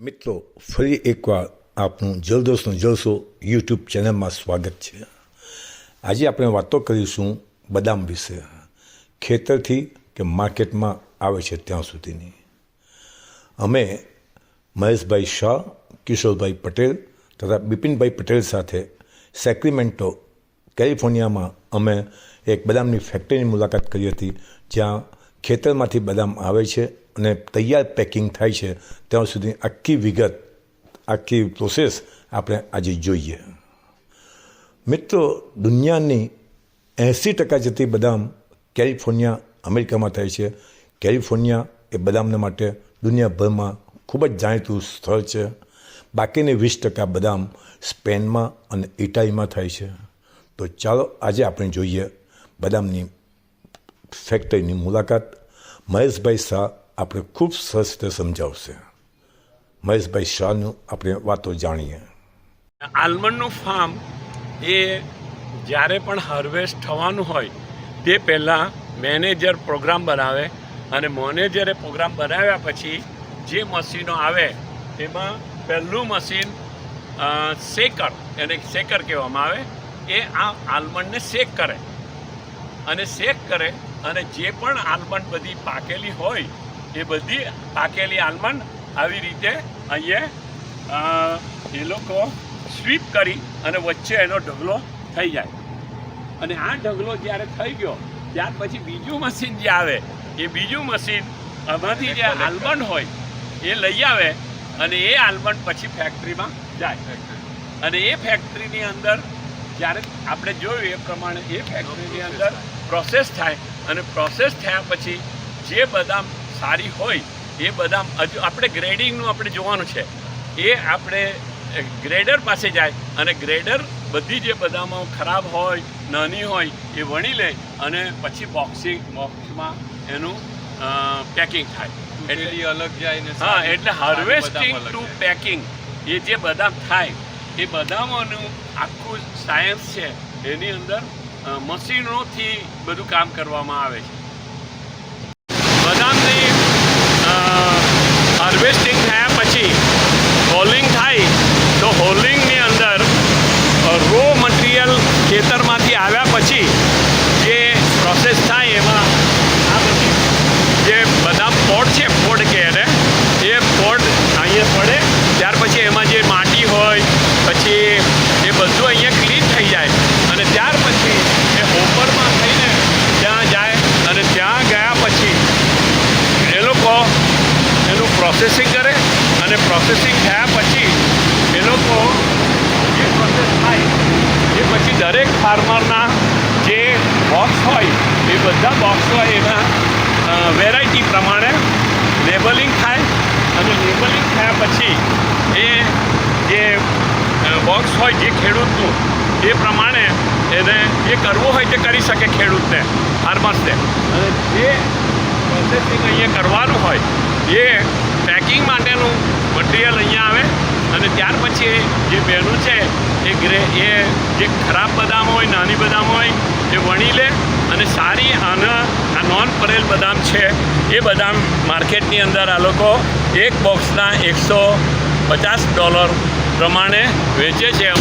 મિત્રો, ફરી એકવાર આપનું જલદોસ્તનો જલસો યુટ્યુબ ચેનલમાં સ્વાગત છે. આજે આપણે વાતો કરીશું બદામ વિશે. ખેતરથી કે માર્કેટમાં આવે છે ત્યાં સુધીની. અમે મહેશભાઈ શાહ, કિશોરભાઈ પટેલ તથા બિપિનભાઈ પટેલ સાથે સેક્રિમેન્ટો, કેલિફોર્નિયામાં અમે એક બદામની ફેક્ટરીની મુલાકાત કરી હતી, જ્યાં ખેતરમાંથી બદામ આવે છે અને તૈયાર પેકિંગ થાય છે, ત્યાં સુધી આખી વિગત, આખી પ્રોસેસ આપણે આજે જોઈએ. મિત્રો, દુનિયાની એંસી ટકા જેટલી બદામ કેલિફોર્નિયા, અમેરિકામાં થાય છે. કેલિફોર્નિયા એ બદામને માટે દુનિયાભરમાં ખૂબ જ જાણીતું સ્થળ છે. બાકીની વીસ ટકા બદામ સ્પેનમાં અને ઇટાલીમાં થાય છે. તો ચાલો આજે આપણે જોઈએ બદામની ફેક્ટરીની મુલાકાત. મહેશભાઈ શાહ આપણે ખૂબ સરસ રીતે સમજાવશે. મહેશભાઈ શાહનું આપણે વાતો જાણીએ. આલમંડનું ફાર્મ એ જ્યારે પણ હાર્વેસ્ટ થવાનું હોય, તે પહેલાં મેનેજર પ્રોગ્રામ બનાવે અને મેનેજરે પ્રોગ્રામ બનાવ્યા પછી જે મશીનો આવે, તેમાં પહેલું મશીન શેકર એને શેકર કહેવામાં આવે, એ આ આલમંડને શેક કરે. અને શેક કરે અને જે પણ આલમંડ બધી પાકેલી હોય એ બધી પાકેલી આલમંડ આવી રીતે અહીંયા એ લોકો સ્વીપ કરી અને વચ્ચે એનો ઢગલો થઈ જાય. અને આ ઢગલો જ્યારે થઈ ગયો, ત્યાર પછી બીજું મશીન જે આવે, એ બીજું મશીન આમાંથી જે આલમંડ હોય, એ લઈ આવે અને એ આલમંડ પછી ફેક્ટરીમાં જાય. અને એ ફેક્ટરીની અંદર જ્યારે આપણે જોયું એ પ્રમાણે એ ફેક્ટરીની અંદર પ્રોસેસ થાય અને પ્રોસેસ થયા પછી જે બદામ સારી હોય એ બધા હજુ આપણે ગ્રેડિંગનું આપણે જોવાનું છે. એ આપણે ગ્રેડર પાસે જાય અને ગ્રેડર બધી જે બધામાં ખરાબ હોય નાની હોય એ વણી લે અને પછી બોક્સિંગ બોક્સમાં એનું પેકિંગ થાય. એટલે અલગ જાય ને હા એટલે હાર્વેસ્ટિંગ ટુ પેકિંગ એ જે બદામ થાય એ બદામોનું આખું સાયન્સ છે. એની અંદર મશીનોથી બધું કામ કરવામાં આવે છે. બદામની હાર્વેસ્ટિંગ થયા પછી હોલિંગ થાય તો હોલિંગની અંદર રો મટીરિયલ ખેતરમાંથી આવ્યા પછી જે પ્રોસેસ થાય એમાં આ બધી જે બદામ પોડ છે પોડ કે એને. એ પોડ અહીંયા પડે. ત્યાર પછી એમાં જે માટી હોય, પછી એ બધું અહીંયા ક્લીન થઈ જાય. અને ત્યાર પછી એ ઓપરમાં થઈને ત્યાં જાય અને ત્યાં ગયા પછી એ લોકો એનું પ્રોસેસિંગ કરે. અને પ્રોસેસિંગ થયા પછી એ લોકો જે પ્રોસેસ થાય, એ પછી દરેક ફાર્મરના જે બોક્સ હોય, એ બધા બોક્સ હોય એના વેરાયટી પ્રમાણે લેબલિંગ થાય અને લેબલિંગ થયા પછી એ જે બોક્સ હોય જે ખેડૂતનું, એ પ્રમાણે એને જે કરવું હોય તે કરી શકે ખેડૂતને ફાર્મર્સને અને જે પ્રોસેસિંગ અહીંયા કરવાનું હોય, એ પેકિંગ માટેનું મટીરિયલ અહીંયા આવે અને ત્યાર પછી જે બહેનું છે, એ ગ્રે, એ જે ખરાબ બદામ હોય, નાની બદામ હોય, એ વણી લે અને સારી આના આ બદામ છે. એ બદામ માર્કેટની અંદર આ લોકો એક બોક્સના એકસો પચાસ ડોલર પ્રમાણે વેચે છે.